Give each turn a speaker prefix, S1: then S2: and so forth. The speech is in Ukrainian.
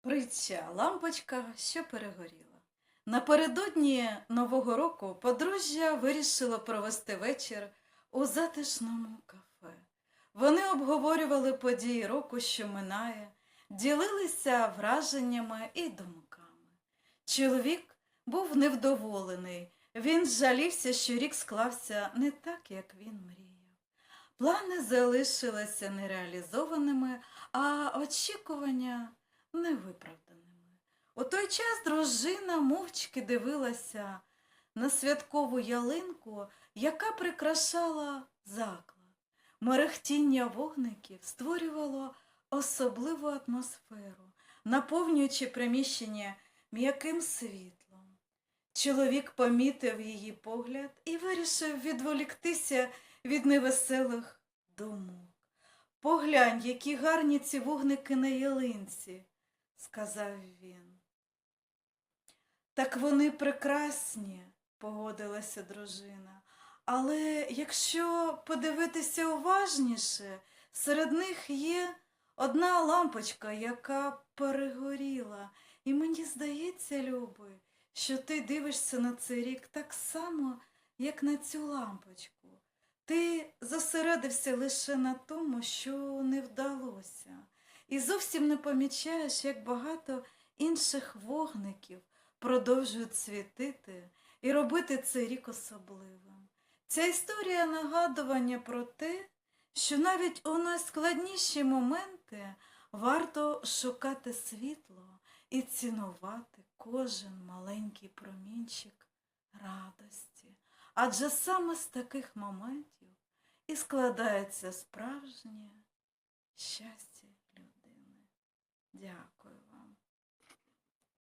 S1: Притча лампочка, що перегоріла. Напередодні Нового року подружжя вирішило провести вечір у затишному кафе. Вони обговорювали події року, що минає, ділилися враженнями і думками. Чоловік був невдоволений, він жалівся, що рік склався не так, як він мріяв. Плани залишилися нереалізованими, а очікування невиправданими. У той час дружина мовчки дивилася на святкову ялинку, яка прикрашала заклад. Мерехтіння вогників створювало особливу атмосферу, наповнюючи приміщення м'яким світлом. Чоловік помітив її погляд і вирішив відволіктися від невеселих думок. Поглянь, які гарні ці вогники на ялинці, сказав він. Так вони прекрасні, погодилася дружина. Але якщо подивитися уважніше, серед них є одна лампочка, яка перегоріла. І мені здається, Люби, що ти дивишся на цей рік так само, як на цю лампочку. Ти зосередився лише на тому, що не вдалося, і зовсім не помічаєш, як багато інших вогників продовжують світити і робити цей рік особливим. Ця історія нагадування про те, що навіть у найскладніші моменти варто шукати світло і цінувати кожен маленький промінчик радості. Адже саме з таких моментів і складається справжнє щастя. Yeah.